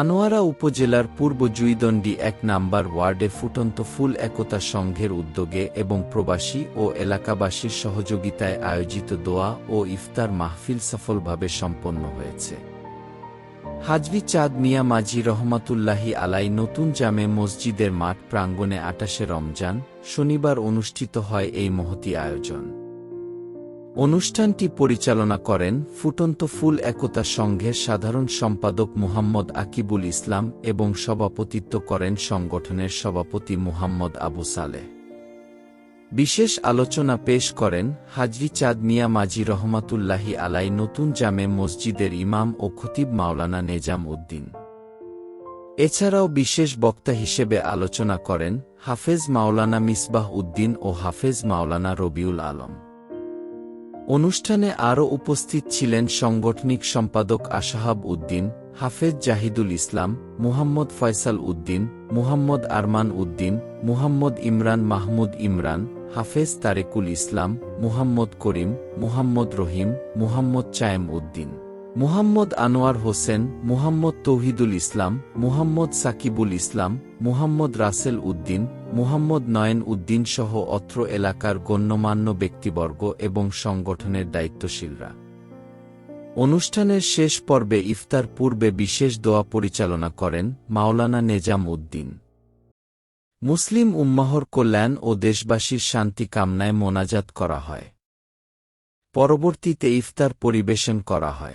আনোয়ারা উপজেলার পূর্ব জুইদণ্ডি এক নাম্বার ওয়ার্ডে ফুটন্ত ফুল একতা সংঘের উদ্যোগে এবং প্রবাসী ও এলাকাবাসীর সহযোগিতায় আয়োজিত দোয়া ও ইফতার মাহফিল সফলভাবে সম্পন্ন হয়েছে। হাজবি চাঁদ মিয়া মাঝি রহমাতুল্লাহি আলাই নতুন জামে মসজিদের মাঠ প্রাঙ্গণে আটাশে রমজান, শনিবার অনুষ্ঠিত হয় এই মহতি আয়োজন। অনুষ্ঠানটি পরিচালনা করেন ফুটন্ত ফুল একতা সংঘের সাধারণ সম্পাদক মুহাম্মদ আকিবুল ইসলাম এবং সভাপতিত্ব করেন সংগঠনের সভাপতি মুহাম্মদ আবু সালেহ। বিশেষ আলোচনা পেশ করেন হাজরি চাঁদ মিয়া মাঝি রহমাতুল্লাহি আলাই নতুন জামে মসজিদের ইমাম ও খতিব মাওলানা নেজাম উদ্দিন। এছাড়াও বিশেষ বক্তা হিসেবে আলোচনা করেন হাফেজ মাওলানা মিসবাহ উদ্দিন ও হাফেজ মাওলানা রবিউল আলম। অনুষ্ঠানে আরও উপস্থিত ছিলেন সাংগঠনিক সম্পাদক আশাহাব উদ্দিন, হাফেজ জাহিদুল ইসলাম, মুহাম্মদ ফয়সাল উদ্দিন, মুহাম্মদ আরমান উদ্দিন, মুহাম্মদ ইমরান মাহমুদ ইমরান, হাফেজ তারেকুল ইসলাম, মুহাম্মদ করিম, মুহাম্মদ রহিম, মুহাম্মদ চায়েম উদ্দিন। মুহাম্মদ আনোয়ার হোসেন, মুহাম্মদ তৌহিদুল ইসলাম, মুহাম্মদ সাকিবুল ইসলাম, মুহাম্মদ রাসেল উদ্দিন, মুহাম্মদ নয়ন উদ্দিন সহ অত্র এলাকার গণ্যমান্য ব্যক্তিবর্গ এবং সংগঠনের দায়িত্বশীলরা। অনুষ্ঠানের শেষ পর্বে ইফতার পূর্বে বিশেষ দোয়া পরিচালনা করেন মাওলানা নেজাম উদ্দিন। মুসলিম উম্মাহর কল্যাণ ও দেশবাসীর শান্তি কামনায় মোনাজাত করা হয়। পরবর্তীতে ইফতার পরিবেশন করা হয়।